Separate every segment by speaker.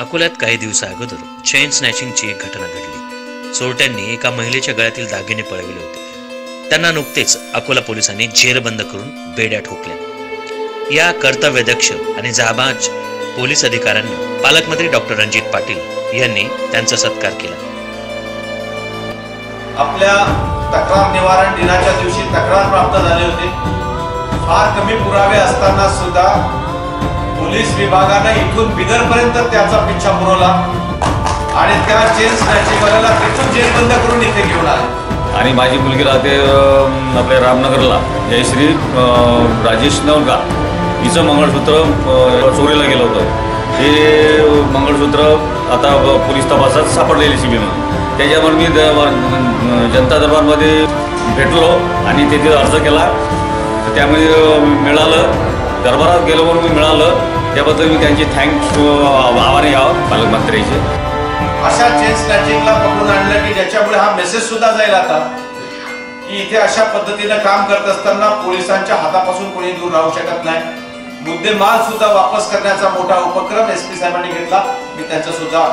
Speaker 1: अकोल्यात काही दिवसा अगोदर चेन स्नॅचिंगची एक घटना घडली. चोरट्यांनी एका महिलेच्या गळ्यातील दागिने पळविले होते. त्यांना नुकतेच अकोला पोलिसांनी जेरबंद करून बेड्या ठोकल्या. या कर्तव्यदक्ष आणि जाबाज पोलीस अधिकाऱ्यांनी पालकमंत्री डॉक्टर रणजित पाटील यांनी त्यांचा सत्कार केला.
Speaker 2: आपल्या तक्रार निवारण दिनाच्या दिवशी तक्रार प्राप्त झाले होते. फार कमी पुरावे असताना सुद्धा पोलीस विभागानं इथून बिदरपर्यंत त्याचा पिच्छा पुरवला. आणि त्या चेन स्नॅचिंगवाल्याला तिथून जेलबंद करून इथे घेऊन आले.
Speaker 3: आणि माझी मुलगी राहते आपल्या रामनगरला. जयश्री राजेश नवगा हिचं मंगळसूत्र चोरीला गेलं होतं. हे मंगळसूत्र आता पोलीस तपासात सापडलेली शिबिर त्याच्यावर मी जनता दरबारमध्ये भेटलो आणि तिथे अर्ज केला. तर त्यामध्ये मिळालं. दरबारात गेलो म्हणून मी मिळालं. त्याबद्दल मी त्यांची थँक्स आभारी आहोत पालकमंत्र्याचे
Speaker 2: अशा चेन स्नॅचिंगला पकडून आणलं की ज्याच्यामुळे हा मेसेज सुद्धा जाईल आता. की इथे अशा पद्धतीनं काम करत असताना पोलिसांच्या हातापासून कोणी दूर राहू शकत नाही. मुद्देमाल सुद्धा वापस करण्याचा मोठा उपक्रम एस पी साहेबांनी घेतला. मी त्यांचा सुद्धा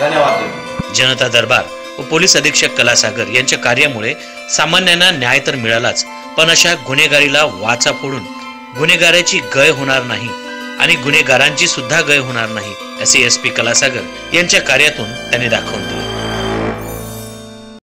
Speaker 2: धन्यवाद देतो.
Speaker 1: जनता दरबार व पोलीस अधीक्षक कलासागर यांच्या कार्यामुळे सामान्यांना न्याय तर मिळालाच पण अशा गुन्हेगारीला वाचा फोडून गुन्हेगाराची गय होणार नाही. आणि गुन्हेगारांची सुद्धा गय होणार नाही असे एस पी कलासागर यांच्या कार्यातून त्यांनी दाखवून दिले.